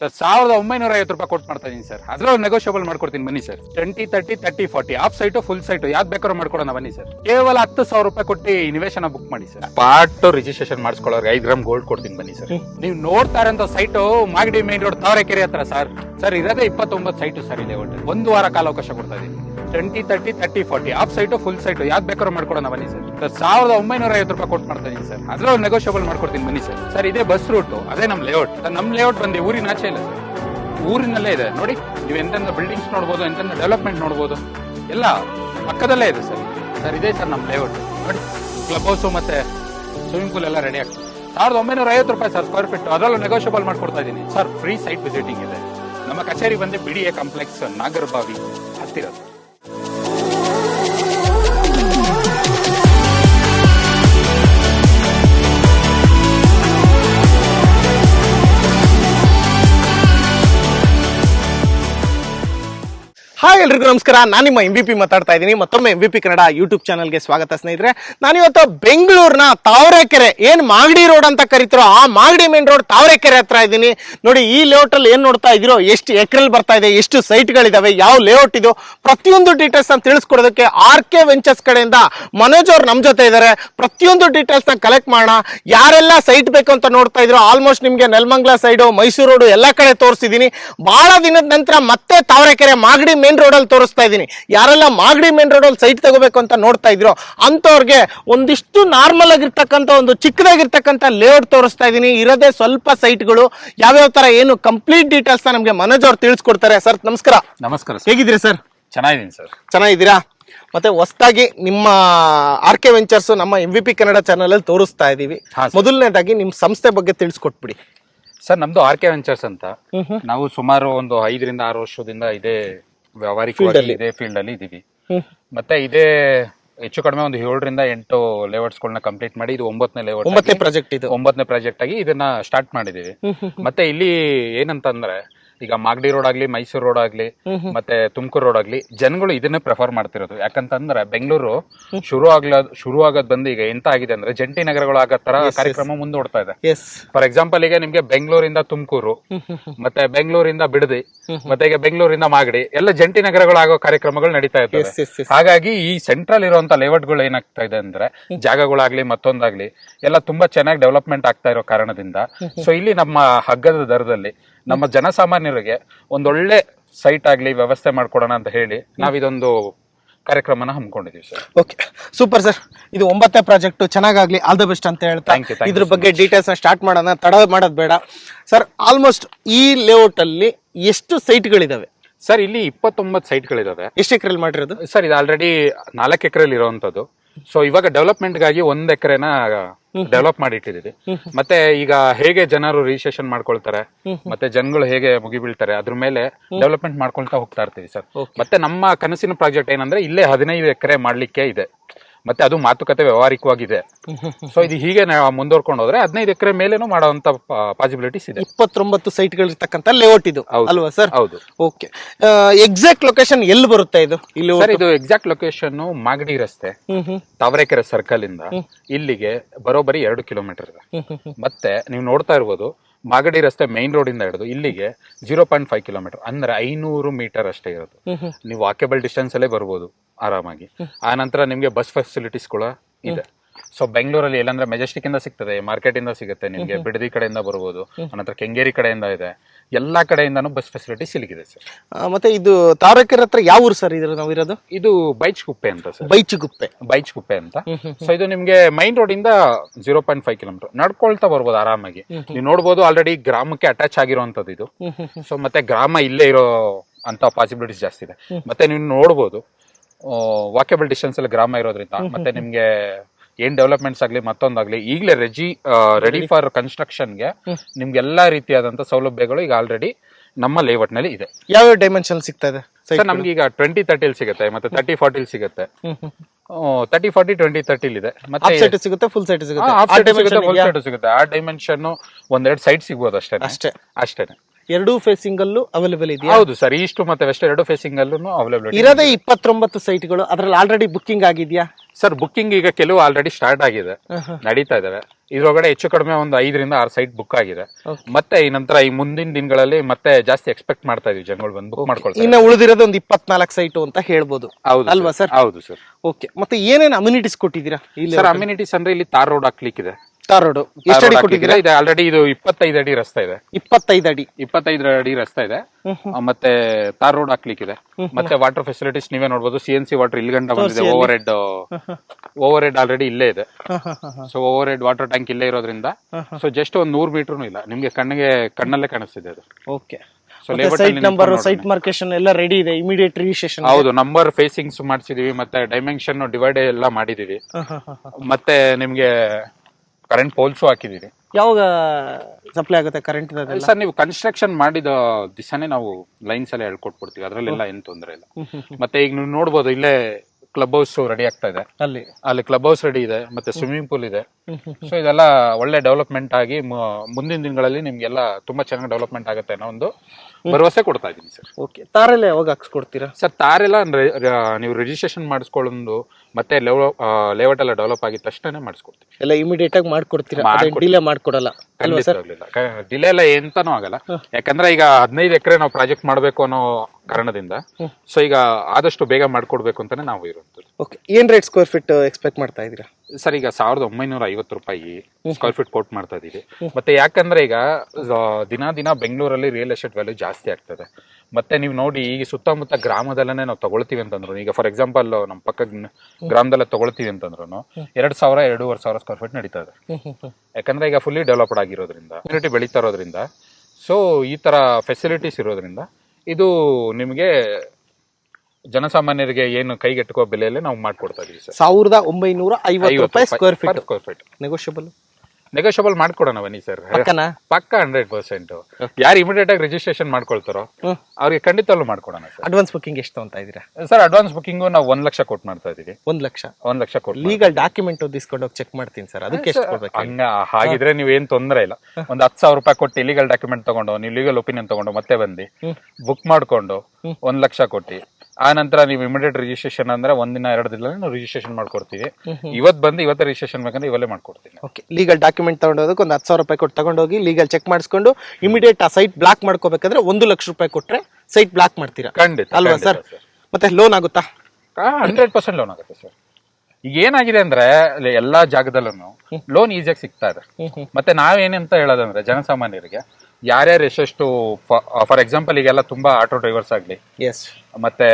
Sir ಸಾವಿರದ ಒಂಬೈನೂರ ಐವತ್ತು ರೂಪಾಯಿ ಕೊಟ್ಟು ಮಾಡ್ತಾ ಇದೀನಿ ಸರ್. ಅದ್ರಲ್ಲಿ ನೆಗೋಷಿಯಬಲ್ ಮಾಡ್ಕೊಡ್ತೀನಿ. ಬನ್ನಿ sir. Twenty thirty thirty forty half site full site ಯಾವ್ದು ಬೇಕಾದ್ರೂ ಮಾಡ್ಕೊಡೋಣ ಬನ್ನಿ ಸರ್. ಕೇವಲ ಹತ್ತು ಸಾವಿರ ರೂಪಾಯಿ ಕೊಟ್ಟು ನಿವೇಶನ ಬುಕ್ ಮಾಡಿ ಸರ್. ಪಾರ್ಟ್ ರಿಜಿಸ್ಟ್ರೇಷನ್ ಮಾಡಿಸ್ಕೊಳ್ಳೋರಿಗೆ ಐದು ಗ್ರಾಮ್ ಗೋಲ್ಡ್ ಕೊಡ್ತೀನಿ ಬನ್ನಿ ಸರ್. ನೀವು ನೋಡ್ತಾ ಇರೋಂಥ site Magadi main road Tavarekere ಹತ್ರ ಸರ್. ಸರ್ ಇರೋದೇ ಇಪ್ಪತ್ತೊಂಬತ್ತು ಸೈಟು ಸರ್ ಇದೆ ಒಟ್ಟು. ಒಂದು ವಾರ ಕಾಲಾವಕಾಶ ಕೊಡ್ತಾ ಇದೀನಿ. Twenty thirty thirty forty half site full site ಯಾವ್ದು ಬೇಕಾದ್ರೂ ಮಾಡ್ಕೊಡೋಣ, ಬನ್ನಿ ಸರ್. ಸರ್, ಸಾವಿರದ ಒಂಬೈನೂರ ಐವತ್ತು ರೂಪಾಯಿ ಕೊಟ್ಟು ಮಾಡ್ತೀನಿ ಸರ್. ಅದ್ರಲ್ಲಿ ನೆಗೋಷಿಯಬಲ್ ಮಾಡ್ಕೊಡ್ತೀನಿ, ಬನ್ನಿ ಸರ್. ಸರ್, ಇದೇ ಬಸ್ ರೂಟ್ ಅದೇ ನಮ್ಮ ಲೇಔಟ್ ನಮ್ಮ ಲೇಔಟ್ ಬಂದು ಊರಿನ ಆಚೆ ಇಲ್ಲ ಸರ್. ಊರಿನಲ್ಲೇ ಇದೆ. ನೋಡಿ, ನೀವು ಎಂತೆಂಥ ಬಿಲ್ಡಿಂಗ್ಸ್ ನೋಡ್ಬೋದು, ಎಂತೆಂಥ ಡೆವಲಪ್ಮೆಂಟ್ ನೋಡ್ಬೋದು. ಎಲ್ಲ ಪಕ್ಕದಲ್ಲೇ ಇದೆ ಸರ್. ಸರ್, ಇದೇ ಸರ್ ನಮ್ಮ ಲೇಔಟ್ ನೋಡಿ ಕ್ಲಬ್ ಹೌಸು ಮತ್ತೆ ಸ್ವಿಮ್ಮಿಂಗ್ ಪೂಲ್ ಎಲ್ಲ ರೆಡಿ ಆಗ್ತದೆ. ಸಾವಿರದ ಒಂಬೈನೂರ ಐವತ್ತು ರೂಪಾಯಿ ಸರ್ ಸ್ಕ್ವೇರ್ ಫೀಟ್ ಅದರಲ್ಲೂ ನೆಗೋಷಿಯಬಲ್ ಮಾಡ್ಕೊಡ್ತಾ ಇದ್ದೀನಿ ಸರ್ ಫ್ರೀ ಸೈಟ್ ವಿಸಿಟಿಂಗ್ ಇದೆ. ನಮ್ಮ ಕಚೇರಿ ಬಂದು ಬಿಡಿಎ ಕಾಂಪ್ಲೆಕ್ಸ್ ನಾಗರಬಾವಿ ಹತ್ತಿರ. ಹಾಯ್ ಎಲ್ರಿಗೂ ನಮಸ್ಕಾರ. ನಾನು ನಿಮ್ಮ ಎಂ ಬಿ ಪಿ ಮಾತಾಡ್ತಾ ಇದ್ದೀನಿ. ಮತ್ತೊಮ್ಮೆ M B P Kannada YouTube ಚಾನಲ್ಗೆ ಸ್ವಾಗತ ಸ್ನೇಹಿತರೆ. ನಾನಿವತ್ತು ಬೆಂಗಳೂರಿನ ತಾವರೆಕೆರೆ, ಏನು ಮಾಗಡಿ ರೋಡ್ ಅಂತ ಕರಿತಿರೋ ಆ ಮಾಗಡಿ ಮೇನ್ ರೋಡ್ ತಾವರೆಕೆರೆ ಹತ್ರ ಇದ್ದೀನಿ. ನೋಡಿ, ಈ ಲೇಔಟ್ ಅಲ್ಲಿ ಏನು ನೋಡ್ತಾ ಇದ್ದೀರೋ, ಎಷ್ಟು ಎಕ್ರೆಲ್ ಬರ್ತಾ ಇದೆ, ಎಷ್ಟು ಸೈಟ್ಗಳಿದಾವೆ ಯಾವ ಲೇಔಟ್ ಇದು, ಪ್ರತಿಯೊಂದು ಡೀಟೇಲ್ಸ್ನ ತಿಳಿಸ್ಕೊಡೋದಕ್ಕೆ ಆರ್ ಕೆ ವೆಂಚರ್ಸ್ ಕಡೆಯಿಂದ ಮನೋಜ್ ಅವ್ರು ನಮ್ಮ ಜೊತೆ ಇದ್ದಾರೆ ಪ್ರತಿಯೊಂದು ಡೀಟೇಲ್ಸ್ನ ಕಲೆಕ್ಟ್ ಮಾಡೋಣ. ಯಾರೆಲ್ಲ ಸೈಟ್ ಬೇಕು ಅಂತ ನೋಡ್ತಾ ಇದ್ರು ಆಲ್ಮೋಸ್ಟ್ ನಿಮಗೆ ನೆಲಮಂಗ್ಲ ಸೈಡು ಮೈಸೂರು ರೋಡು ಎಲ್ಲ ಕಡೆ ತೋರಿಸಿದ್ದೀನಿ ಬಹಳ ದಿನದ ನಂತರ ಮತ್ತೆ ತಾವರೆಕೆರೆ ಮಾಗಡಿ ಮೇನ್ ರೋಡ್ ಅಲ್ಲಿ ತೋರಿಸ್ತಾ ಇದ್ದೀನಿ. ಯಾರೆಲ್ಲ ಮಾಗಡಿ ಮೇನ್ ರೋಡ್ ಅಲ್ಲಿ ಸೈಟ್ ತಗೋಬೇಕು ಅಂತ ನೋಡ್ತಾ ಇದ್ರು ಅಂಥವ್ರಿಗೆ ಒಂದಿಷ್ಟು ನಾರ್ಮಲ್ ಆಗಿರ್ತಕ್ಕಂಥ ಒಂದು ಚಿಕ್ಕದಾಗಿರ್ತಕ್ಕಂಥ ಲೇಔಟ್ ತೋರಿಸ್ತಾ ಇದ್ದೀನಿ. ಇರೋದೇ ಸ್ವಲ್ಪ ಸೈಟ್ಗಳು ಯಾವ್ಯಾವ ತರ ಏನು ಕಂಪ್ಲೀಟ್ ಡೀಟೇಲ್ಸ್ ನಮಗೆ ಮನೋಜ್ ಅವ್ರು ತಿಳಿಸ್ಕೊಡ್ತಾರೆ. ಸರ್ ನಮಸ್ಕಾರ. ನಮಸ್ಕಾರ ಹೇಗಿದ್ದೀರಿ ಸರ್? ಚೆನ್ನಾಗಿದ್ದೀನಿ ಸರ್. ಚೆನ್ನಾಗಿದ್ದೀರಾ? ಮತ್ತೆ ಹೊಸದಾಗಿ ನಿಮ್ಮ ಆರ್ ಕೆ ವೆಂಚರ್ಸ್ ನಮ್ಮ M V P Kannada channel ಅಲ್ಲಿ ತೋರಿಸ್ತಾ ಇದೀವಿ. ಮೊದಲನೇದಾಗಿ ನಿಮ್ ಸಂಸ್ಥೆ ಬಗ್ಗೆ ತಿಳಿಸ್ಕೊಟ್ಬಿಡಿ. ಸರ್ ನಮ್ದು ಆರ್ ಕೆ ವೆಂಚರ್ಸ್ ಅಂತ. ನಾವು ಸುಮಾರು ಒಂದು ಐದರಿಂದ ಆರು ವರ್ಷದಿಂದ ಇದೇ ವ್ಯಾವಹಾರಿಕವಾಗಿ ಇದೇ ಫೀಲ್ಡ್ ಅಲ್ಲಿ ಇದೀವಿ. ಮತ್ತೆ ಇದೇ ಹೆಚ್ಚು ಕಡಿಮೆ ಒಂದು ಏಳರಿಂದ ಎಂಟು ಲೇಔಟ್ಸ್ಗಳನ್ನ ಕಂಪ್ಲೀಟ್ ಮಾಡಿ ಇದು ಒಂಬತ್ತನೇ ಲೇಔಟ್ ಒಂಬತ್ತನೇ ಪ್ರಾಜೆಕ್ಟ್ ಇದು. ಒಂಬತ್ತನೇ ಪ್ರಾಜೆಕ್ಟ್ ಆಗಿ ಇದನ್ನ ಸ್ಟಾರ್ಟ್ ಮಾಡಿದೀವಿ ಮತ್ತೆ ಇಲ್ಲಿ ಏನಂತಂದ್ರೆ ಈಗ ಮಾಗಡಿ ರೋಡ್ ಆಗ್ಲಿ ಮೈಸೂರು ರೋಡ್ ಆಗ್ಲಿ ಮತ್ತೆ ತುಮಕೂರು ರೋಡ್ ಆಗ್ಲಿ ಜನಗಳು ಇದನ್ನೇ ಪ್ರಿಫರ್ ಮಾಡ್ತಿರೋದು. ಯಾಕಂತಂದ್ರೆ ಬೆಂಗಳೂರು ಶುರು ಆಗ್ಲ ಶುರು ಆಗೋದ್ ಬಂದು ಈಗ ಎಂತ ಆಗಿದೆ ಅಂದ್ರೆ ಜಂಟಿ ನಗರಗಳು ಆಗೋ ತರ ಕಾರ್ಯಕ್ರಮ ಮುಂದೂಡ್ತಾ ಇದೆ. ಫಾರ್ ಎಕ್ಸಾಂಪಲ್ ಈಗ ನಿಮ್ಗೆ ಬೆಂಗಳೂರಿಂದ ತುಮಕೂರು ಮತ್ತೆ ಬೆಂಗಳೂರಿಂದ ಬಿಡದಿ ಮತ್ತೆ ಈಗ ಬೆಂಗಳೂರಿಂದ ಮಾಗಡಿ ಎಲ್ಲ ಜಂಟಿ ನಗರಗಳು ಆಗೋ ಕಾರ್ಯಕ್ರಮಗಳು ನಡೀತಾ ಇರ್ತವೆ. ಎಸ್ ಹಾಗಾಗಿ ಈ ಸೆಂಟ್ರಲ್ ಇರುವಂತ ಲೇಔಟ್ಗಳು ಏನಾಗ್ತಾ ಇದೆ ಅಂದ್ರೆ ಜಾಗಗಳಾಗ್ಲಿ ಮತ್ತೊಂದಾಗ್ಲಿ ಎಲ್ಲ ತುಂಬಾ ಚೆನ್ನಾಗಿ ಡೆವಲಪ್ಮೆಂಟ್ ಆಗ್ತಾ ಇರೋ ಕಾರಣದಿಂದ. ಸೊ ಇಲ್ಲಿ ನಮ್ಮ ಹಗ್ಗದ ದರದಲ್ಲಿ ನಮ್ಮ ಜನಸಾಮಾನ್ಯರಿಗೆ ಒಂದೊಳ್ಳೆ ಸೈಟ್ ಆಗಲಿ ವ್ಯವಸ್ಥೆ ಮಾಡ್ಕೊಡೋಣ ಅಂತ ಹೇಳಿ ನಾವಿದೊಂದು ಕಾರ್ಯಕ್ರಮನ ಹಮ್ಮಿಕೊಂಡಿದ್ದೀವಿ ಸರ್. ಓಕೆ ಸೂಪರ್ ಸರ್ ಇದು ಒಂಬತ್ತನೇ ಪ್ರಾಜೆಕ್ಟ್ ಚೆನ್ನಾಗಾಗ್ಲಿ. ಆಲ್ ದ ಬೆಸ್ಟ್ ಅಂತ ಹೇಳ್ತಾ Thank you, thank you ಇದ್ರ so ಬಗ್ಗೆ ಡೀಟೇಲ್ಸ್ ಸ್ಟಾರ್ಟ್ ಮಾಡೋಣ. ತಡ ಮಾಡೋದು ಬೇಡ. ಸರ್ ಆಲ್ಮೋಸ್ಟ್ ಈ ಲೇಔಟ್ ಅಲ್ಲಿ ಎಷ್ಟು ಸೈಟ್ಗಳಿದಾವೆ ಸರ್ ಇಲ್ಲಿ ಇಪ್ಪತ್ತೊಂಬತ್ತು ಸೈಟ್ಗಳಿದಾವೆ ಎಷ್ಟು ಎಕರೆಲ್ಲಿ ಮಾಡಿರೋದು? ಸರ್ ಇದು ಆಲ್ರೆಡಿ ನಾಲ್ಕು ಎಕರೆಲಿ ಇರುವಂತದ್ದು ಸೊ ಇವಾಗ ಡೆವಲಪ್ಮೆಂಟ್ಗಾಗಿ ಒಂದ್ ಎಕರೆನ ಡೆವಲಪ್ ಮಾಡಿ ಇಟ್ಟಿದ್ದೀವಿ ಮತ್ತೆ ಈಗ ಹೇಗೆ ಜನರು ರಿಜಿಸ್ಟ್ರೇಷನ್ ಮಾಡ್ಕೊಳ್ತಾರೆ ಮತ್ತೆ ಜನಗಳು ಹೇಗೆ ಮುಗಿಬೀಳ್ತಾರೆ ಅದ್ರ ಮೇಲೆ ಡೆವಲಪ್ಮೆಂಟ್ ಮಾಡ್ಕೊಳ್ತಾ ಹೋಗ್ತಾ ಇರ್ತೀವಿ ಸರ್. ಮತ್ತೆ ನಮ್ಮ ಕನಸಿನ ಪ್ರಾಜೆಕ್ಟ್ ಏನಂದ್ರೆ ಇಲ್ಲೇ ಹದಿನೈದು ಎಕರೆ ಮಾಡ್ಲಿಕ್ಕೆ ಇದೆ. ಮತ್ತೆ ಅದು ಮಾತುಕತೆ ವ್ಯವಹಾರಿಕವಾಗಿದೆ. ಸೊ ಇದು ಹೀಗೆ ಮುಂದುವರ್ಕೊಂಡು ಹೋದ್ರೆ ಹದಿನೈದು ಎಕರೆ ಮೇಲೇನು ಮಾಡುವಂತ ಪಾಸಿಬಿಲಿಟೀಸ್ ಇದೆ. ಇಪ್ಪತ್ತೊಂಬತ್ತು ಸೈಟ್ಗಳಿರ್ತಕ್ಕಂಥ ಲೇಔಟ್ ಇದು. ಅಲ್ವಾ ಸರ್ ಹೌದು. ಓಕೆ ಎಕ್ಸಾಕ್ಟ್ ಲೊಕೇಶನ್ ಎಲ್ಲಿ ಬರುತ್ತೆ ಇದು? ಇಲ್ಲಿ ಸರ್ ಇದು ಎಕ್ಸಾಕ್ಟ್ ಲೊಕೇಶನ್ ಮಾಗಡಿ ರಸ್ತೆ ತಾವರೆಕೆರೆ ಸರ್ಕಲ್ ಇಂದ. ಇಲ್ಲಿಗೆ ಬರೋಬರಿ ಎರಡು ಕಿಲೋಮೀಟರ್ ಇದೆ. ಮತ್ತೆ ನೀವು ನೋಡ್ತಾ ಇರ್ಬೋದು ಮಾಗಡಿ ರಸ್ತೆ ಮೈನ್ ರೋಡ್ ಇಂದ ಹಿಡಿದು ಇಲ್ಲಿಗೆ ಜೀರೋ ಪಾಯಿಂಟ್ ಫೈವ್ ಕಿಲೋಮೀಟರ್ ಅಂದ್ರೆ ಐನೂರು ಮೀಟರ್ ಅಷ್ಟೇ ಇರೋದು ನೀವು ವಾಕೇಬಲ್ ಡಿಸ್ಟೆನ್ಸ್ ಅಲ್ಲೇ ಬರ್ಬೋದು ಆರಾಮಾಗಿ. ಆ ನಂತರ ನಿಮ್ಗೆ ಬಸ್ ಫೆಸಿಲಿಟೀಸ್ ಕೂಡ ಇದೆ. ಸೊ ಬೆಂಗಳೂರಲ್ಲಿ ಎಲ್ಲಂದ್ರೆ ಮೆಜೆಸ್ಟಿಕ್ ಇಂದ ಸಿಗ್ತದೆ ಮಾರ್ಕೆಟ್ ಇಂದ ಸಿಗುತ್ತೆ ನಿಮ್ಗೆ ಬಿಡದಿ ಕಡೆಯಿಂದ ಬರ್ಬೋದು ಅನಂತರ ಕೆಂಗೇರಿ ಕಡೆಯಿಂದ ಇದೆ. ಎಲ್ಲಾ ಕಡೆಯಿಂದನೂ ಬಸ್ ಫೆಸಿಲಿಟಿ ಸಿಲುಕಿದೆ ಸರ್ ಮತ್ತೆ ಇದು ತಾವರೆಕೆರೆ ಹತ್ರ ಯಾವ ಊರು ಸರ್ ಇದ್ರ ನಾವು ಇರೋದು? ಇದು ಬೈಚ್ ಕುಪ್ಪೆ ಅಂತ ಸರ್ ಬೈಚುಗುಪ್ಪೆ. ಬೈಚ್ ಕುಪ್ಪೆ ಅಂತ ಸೊ ಇದು ನಿಮ್ಗೆ ಮೈನ್ ರೋಡ್ ಇಂದ ಜೀರೋ ಪಾಯಿಂಟ್ ಫೈವ್ ಕಿಲೋಮೀಟರ್ ನಡ್ಕೊಳ್ತಾ ಬರ್ಬೋದು ಆರಾಮಾಗಿ. ನೀವು ನೋಡ್ಬೋದು ಆಲ್ರೆಡಿ ಗ್ರಾಮಕ್ಕೆ ಅಟ್ಯಾಚ್ ಆಗಿರುವಂತದ್ದು ಇದು. ಸೊ ಮತ್ತೆ ಗ್ರಾಮ ಇಲ್ಲೇ ಇರೋ ಅಂತ ಪಾಸಿಬಿಲಿಟೀಸ್ ಜಾಸ್ತಿ ಇದೆ. ಮತ್ತೆ ನೀವು ನೋಡ್ಬೋದು ವಾಕೇಬಲ್ ಡಿಸ್ಟೆನ್ಸ್ ಅಲ್ಲಿ ಗ್ರಾಮ ಇರೋದ್ರಿಂದ ಮತ್ತೆ ನಿಮ್ಗೆ ಏನ್ ಡೆವಲಪ್ಮೆಂಟ್ಸ್ ಆಗ್ಲಿ ಮತ್ತೊಂದಾಗ್ಲಿ ಈಗಲೇ ರೆಜಿ ರೆಡಿ ಫಾರ್ ಕನ್ಸ್ಟ್ರಕ್ಷನ್ಗೆ ನಿಮ್ಗೆ ಎಲ್ಲಾ ರೀತಿಯಾದಂತ ಸೌಲಭ್ಯಗಳು ಈಗ ಆಲ್ರೆಡಿ ನಮ್ಮ ಲೇಔಟ್ನಲ್ಲಿ ಇದೆ. ಯಾವ ಡೈಮೆನ್ಷನ್ ಸಿಗ್ತಾ ಇದೆ? ಸರ್ ನಮ್ಗೆ ಈಗ ಟ್ವೆಂಟಿ ತರ್ಟಿಲ್ ಸಿಗುತ್ತೆ ಮತ್ತೆ ತರ್ಟಿ ಫಾರ್ಟಿಲ್ ಸಿಗುತ್ತೆ. ತರ್ಟಿ ಫಾರ್ಟಿ ಟ್ವೆಂಟಿ ತರ್ಟಿಲ್ ಇದೆ. ಮತ್ತೆ ಸೈಟ್ ಸಿಗುತ್ತೆ ಫುಲ್ ಸೈಟ್ ಸಿಗುತ್ತೆ. ಫುಲ್ ಇದೆಯಾ? ಸಿಗುತ್ತೆ. ಆ ಡೈಮೆನ್ಷನ್ ಒಂದೆರಡು ಸೈಟ್ ಸಿಗ್ಬೋದು ಅಷ್ಟೇ ಅಷ್ಟೇ. ಅಷ್ಟೇನೆ. ಎರಡೂ ಫೇಸಿಂಗ್ ಅಲ್ಲೂ ಅವೈಲೇಬಲ್ ಇದೆ ಹೌದು ಸರ್ ಈಸ್ಟ್ ಮತ್ತೆ ವೆಸ್ಟ್ ಎರಡು ಫೇಸಿಂಗ್ ಅಲ್ಲೂ ಅವೈಲೇಬಲ್ ಇರೋದೇ ಇಪ್ಪತ್ತೊಂಬತ್ತು ಸೈಟ್ಗಳು ಅದ್ರಲ್ಲಿ ಆಲ್ರೆಡಿ ಬುಕ್ಕಿಂಗ್ ಆಗಿದ್ಯಾ? ಸರ್ ಬುಕ್ಕಿಂಗ್ ಈಗ ಕೆಲವು ಆಲ್ರೆಡಿ ಸ್ಟಾರ್ಟ್ ಆಗಿದೆ. ನಡೀತಾ ಇದಾವೆ. ಇದ್ರೊಳಗಡೆ ಹೆಚ್ಚು ಕಡಿಮೆ ಒಂದು ಐದರಿಂದ ಆರು ಸೈಟ್ ಬುಕ್ ಆಗಿದೆ. ಮತ್ತೆ ಈ ನಂತರ ಈ ಮುಂದಿನ ದಿನಗಳಲ್ಲಿ ಮತ್ತೆ ಜಾಸ್ತಿ ಎಕ್ಸ್ಪೆಕ್ಟ್ ಮಾಡ್ತಾ ಇದೀವಿ ಜನಗಳು ಬಂದು ಬುಕ್ ಮಾಡ್ಕೊಳ್ತಾರೆ. ಇನ್ನ ಉಳಿದಿರೋದು ಒಂದು ಇಪ್ಪತ್ನಾಲ್ಕು ಸೈಟು ಅಂತ ಹೇಳ್ಬೋದು. ಹೌದು ಅಲ್ವಾ sir? ಹೌದು ಸರ್. ಓಕೆ ಮತ್ತೆ ಏನೇನು ಅಮ್ಯುನಿಟೀಸ್ ಕೊಟ್ಟಿದ್ದೀರಾ? ಇಲ್ಲಿ ಸರ್ ಅಮ್ಯುನಿಟೀಸ್ ಅಂದ್ರೆ ಇಲ್ಲಿ ತಾರ್ ರೋಡ್ ಹಾಕ್ಲಿಕ್ಕಿದೆ. ತಾರ್ ರೋಡ್ ಎಷ್ಟು ಅಡಿ ಕೊಟ್ಟಿದ್ದೀರಾ? ಇದು ಆಲ್ರೆಡಿ ಇದು ಇಪ್ಪತ್ತೈದು ಅಡಿ ರಸ್ತೆ ಇದೆ. ಇಪ್ಪತ್ತೈದು ಅಡಿ. ಇಪ್ಪತ್ತೈದು ಅಡಿ ರಸ್ತೆ ಇದೆ. ಮತ್ತೆ ತಾರ್ ರೋಡ್ ಹಾಕ್ಲಿಕ್ಕಿದೆ. ಮತ್ತೆ ವಾಟರ್ ಫೆಸಿಲಿಟೀಸ್ ನೀವೇ ನೋಡಬಹುದು ಸಿ ಎನ್ ಸಿ ವಾಟರ್ ಇಲ್ಲಿ ಗಂಟ ಬಂದಿದೆ. Overhead overhead already ಇಲ್ಲೇ ಇದೆ. So overhead water tank ಇಲ್ಲೇ ಇರೋದ್ರಿಂದ ಸೊ ಜಸ್ಟ್ ಒಂದ್ ನೂರ್ ಮೀಟರ್ ಇಲ್ಲ. ನಿಮ್ಗೆ ಕಣ್ಣಿಗೆ ಕಣ್ಣಲ್ಲೇ ಕಾಣಿಸ್ತಿದೆ ಅದು. Okay site number site marking ಎಲ್ಲ ರೆಡಿ ಇದೆ. ಇಮಿಡಿಯೇಟ್ ರಿಜಿಸ್ಟ್ರೇಷನ್ ಹೌದು ನಂಬರ್ ಫೇಸಿಂಗ್ಸ್ ಮಾಡಿಸಿದೀವಿ ಮತ್ತೆ ಡೈಮೆನ್ಷನ್ ಡಿವೈಡ್ ಎಲ್ಲ ಮಾಡಿದೀವಿ. ಮತ್ತೆ ನಿಮ್ಗೆ ಕರೆಂಟ್ ಪೋಲ್ಸು ಹಾಕಿದ್ದೀರಿ. ಯಾವಾಗ ಸಪ್ಲೈ ಆಗುತ್ತೆ ಕರೆಂಟ್ ಸರ್ ನೀವು ಕನ್ಸ್ಟ್ರಕ್ಷನ್ ಮಾಡಿದ ದಿವಸನೇ ನಾವು ಲೈನ್ಸ್ ಎಲ್ಲ ಹೇಳ್ಕೊಟ್ಬಿಡ್ತೀವಿ ಅದರಲ್ಲೆಲ್ಲ ಏನ್ ತೊಂದರೆ ಇಲ್ಲ. ಮತ್ತೆ ಈಗ ನೀವು ನೋಡ್ಬೋದು ಇಲ್ಲೇ ಕ್ಲಬ್ ಹೌಸ್ ರೆಡಿ ಆಗ್ತಾ ಇದೆ. ಅಲ್ಲಿ. ಅಲ್ಲಿ ಕ್ಲಬ್ ಹೌಸ್ ರೆಡಿ ಇದೆ ಮತ್ತೆ ಸ್ವಿಮ್ಮಿಂಗ್ ಪೂಲ್ ಇದೆ. ಸೊ ಇದೆಲ್ಲ ಒಳ್ಳೆ ಡೆವಲಪ್ಮೆಂಟ್ ಆಗಿ ಮುಂದಿನ ದಿನಗಳಲ್ಲಿ ನಿಮ್ಗೆಲ್ಲ ತುಂಬಾ ಚೆನ್ನಾಗಿ ಡೆವಲಪ್ಮೆಂಟ್ ಆಗುತ್ತೆ ಅನ್ನೋ ಒಂದು ಭರವಸೆ ಕೊಡ್ತಾ ಇದ್ದೀನಿ ಸರ್. ಓಕೆ ತಾರೆಲ್ಲ ಯಾವಾಗ ಹಾಕ್ಸ್ಕೊಡ್ತೀರಾ? ಸರ್ ತಾರೆಲ್ಲ ರೆ- ರ- ನೀವು ರಿಜಿಸ್ಟ್ರೇಷನ್ ಮಾಡಿಸ್ಕೊಳ್ಳೋದು ಮತ್ತೆ ಲೇಔಟ್ ಎಲ್ಲ ಡೆವಲಪ್ ಆಗಿದ ತಕ್ಷಣ ಮಾಡಿಸ್ಕೊಡ್ತೀವಿ. ಎಲ್ಲ ಇಮಿಡಿಯೇಟ್ ಆಗಿ ಮಾಡ್ಕೊಡ್ತೀರಾ? ಮಾಡ್ಕೊಡ್ತೀವಿ. ಡಿಲೇ ಮಾಡ್ಕೊಡಲ್ಲ. ಅಲ್ವಾ ಸರ್? ಡಿಲೇ ಎಲ್ಲ ಎಂತಾನು ಆಗಲ್ಲ. ಯಾಕಂದ್ರೆ ಈಗ ಹದಿನೈದು ಎಕರೆ ನಾವು ಪ್ರಾಜೆಕ್ಟ್ ಮಾಡಬೇಕು ಅನ್ನೋ ಕಾರಣದಿಂದ ಸೊ ಈಗ ಆದಷ್ಟು ಬೇಗ ಮಾಡ್ಕೊಡ್ಬೇಕು ಅಂತಾನೆ ನಾವು ಇರುವಂತದ್ದು ಓಕೆ ಏನ್ ರೇಟ್ ಸ್ಕ್ವೇರ್ ಫೀಟ್ ಎಕ್ಸ್ಪೆಕ್ಟ್ ಮಾಡ್ತಾ ಇದೀರಾ ಸರ್ ಈಗ ಸಾವಿರದ ಒಂಬೈನೂರ ಐವತ್ತು ರೂಪಾಯಿ ಸ್ಕ್ವೇರ್ ಫೀಟ್ ಕೋಟ್ ಮಾಡ್ತಾ ಇದೀವಿ ಮತ್ತೆ ಯಾಕಂದ್ರೆ ಈಗ ದಿನ ದಿನ ಬೆಂಗಳೂರಲ್ಲಿ ರಿಯಲ್ ಎಸ್ಟೇಟ್ ವ್ಯಾಲ್ಯೂ ಜಾಸ್ತಿ ಆಗ್ತದೆ. ಮತ್ತೆ ನೀವು ನೋಡಿ ಈಗ ಸುತ್ತಮುತ್ತ ಗ್ರಾಮದಲ್ಲೇ ನಾವು ತಗೊಳ್ತೀವಿ ಅಂತಂದ್ರು. ಈಗ ಫಾರ್ ಎಕ್ಸಾಂಪಲ್ ನಮ್ಮ ಪಕ್ಕ ಗ್ರಾಮದಲ್ಲೇ ತಗೊಳ್ತೀವಿ ಅಂತಂದ್ರು. ಎರಡ್ ಸಾವಿರ ಎರಡೂವರೆ ಸಾವಿರ ಸ್ಕ್ವೇರ್ ಫೀಟ್ ನಡೀತಾ ಇದೆ. ಯಾಕಂದ್ರೆ ಈಗ ಫುಲ್ಲಿ ಡೆವಲಪ್ಡ್ ಆಗಿರೋದ್ರಿಂದ ಕಮ್ಯುನಿಟಿ ಬೆಳೀತಾ ಇರೋದ್ರಿಂದ. ಸೊ ಈ ತರ ಫೆಸಿಲಿಟೀಸ್ ಇರೋದ್ರಿಂದ ಇದು ನಿಮಗೆ ಜನಸಾಮಾನ್ಯರಿಗೆ ಏನು ಕೈಗೆಟುಕುವ ಬೆಲೆಯಲ್ಲೇ ನಾವು ಮಾಡ್ಕೊಡ್ತಾ ಇದೀವಿ ಸರ್. ಸಾವಿರದ ಒಂಬೈನೂರ ಐವತ್ತು ರೂಪಾಯಿ square feet square feet negotiable negotiable ಮಾಡ್ಕೊಡೋಣ ಬನ್ನಿ ಸರ್ ಪಕ್ಕನಾ? ಪಕ್ಕ ಹಂಡ್ರೆಡ್ ಪರ್ಸೆಂಟ್ ಯಾರು ಇಮಿಡಿಯೇಟ್ ಆಗಿ ರಿಜಿಸ್ಟ್ರೇಷನ್ ಮಾಡ್ಕೊಳ್ತಾರೋ ಹ್ಮ್. ಅವ್ರಿಗೆ ಖಂಡಿತವಲ್ಲೂ ಮಾಡ್ಕೊಡೋಣ ಸರ್ ಅಡ್ವಾನ್ಸ್ ಬುಕ್ಕಿಂಗ್ ಎಷ್ಟು ಅಂತ ಇದ್ದೀರಾ? ಸರ್ ಅಡ್ವಾನ್ಸ್ ಬುಕ್ಕಿಂಗು ನಾವು ಒಂದ್ ಲಕ್ಷ ಕೊಟ್ಟು ಮಾಡ್ತಾ ಇದೀವಿ ಒಂದ್ ಲಕ್ಷ. ಒಂದ್ ಲಕ್ಷ ಕೊಟ್ಟು ಲೀಗಲ್ ಡಾಕ್ಯುಮೆಂಟ್ ಇಸ್ಕೊಂಡು ಹೋಗಿ ಚೆಕ್ ಮಾಡ್ತೀನಿ ಸರ್ ಅದಕ್ಕೆ ಎಷ್ಟು ಕೊಡ್ಬೇಕು ಹಂಗ ಹಾಗಿದ್ರೆ ನೀವು ಏನ್ ತೊಂದರೆ ಇಲ್ಲ. ಒಂದ್ ಹತ್ತು ಸಾವಿರ ರೂಪಾಯಿ ಕೊಟ್ಟು ಲೀಗಲ್ ಡಾಕ್ಯುಮೆಂಟ್ ತಗೊಂಡು ನೀವು ಲೀಗಲ್ ಒಪಿನಿಯನ್ ತಗೊಂಡು ಮತ್ತೆ ಬಂದು ಬುಕ್ ಮಾಡ್ಕೊಂಡು ಒಂದ್ ಲಕ್ಷ ಕೊಟ್ಟು. ಆ ನಂತರ ನೀವು ಇಮಿಡಿಯೇಟ್ ರಿಜಿಸ್ಟ್ರೇಷನ್ ಅಂದ್ರೆ ಒಂದಿನ ಎರಡು ದಿನ ರಿಜಿಸ್ಟ್ರೇಷನ್ ಮಾಡ್ಕೊಡ್ತೀವಿ. ಇವತ್ತು ಬಂದು ಇವತ್ತೇ ರಿಜಿಸ್ಟ್ರೇಷನ್ ಬೇಕಂದ್ರೆ ಇವಲ್ಲೇ ಮಾಡ್ಕೊಡ್ತೀನಿ. ಓಕೆ ಲೀಗಲ್ ಡಾಕ್ಯುಮೆಂಟ್ ತಗೊಂಡೋದಕ್ಕೆ ಒಂದು ಹತ್ತು ಸಾವಿರ ರೂಪಾಯಿ ಕೊಟ್ಟು ತಗೊಂಡೋಗಿ ಲೀಗಲ್ ಚೆಕ್ ಮಾಡಿಸ್ಕೊಂಡು ಇಮಿಡಿಯೇಟ್ ಆ ಸೈಟ್ ಬ್ಲಾಕ್ ಮಾಡ್ಕೋಬೇಕಾದ್ರೆ ಒಂದು ಲಕ್ಷ ರೂಪಾಯಿ ಕೊಟ್ರೆ ಸೈಟ್ ಬ್ಲಾಕ್ ಮಾಡ್ತೀರಾ? ಖಂಡಿತ ಅಲ್ವಾ ಖಂಡಿತ ಸರ್? ಮತ್ತೆ ಲೋನ್ ಆಗುತ್ತಾ? ಹಂಡ್ರೆಡ್ ಪರ್ಸೆಂಟ್ ಲೋನ್ ಆಗುತ್ತೆ ಸರ್. ಈಗ ಏನಾಗಿದೆ ಅಂದ್ರೆ ಅಲ್ಲಿ ಎಲ್ಲಾ ಜಾಗದಲ್ಲೂ ಲೋನ್ ಈಸಿಯಾಗಿ ಸಿಗ್ತಾ ಇದೆ. ಮತ್ತೆ ನಾವೇನಂತ ಹೇಳೋದಂದ್ರೆ ಜನಸಾಮಾನ್ಯರಿಗೆ ಯಾರ್ಯಾರು ಎಷ್ಟೆಷ್ಟು ಫಾರ್ ಎಕ್ಸಾಂಪಲ್ ಈಗೆಲ್ಲ ತುಂಬಾ ಆಟೋ ಡ್ರೈವರ್ಸ್ ಆಗ್ಲಿ ಎಸ್ ಮತ್ತೆ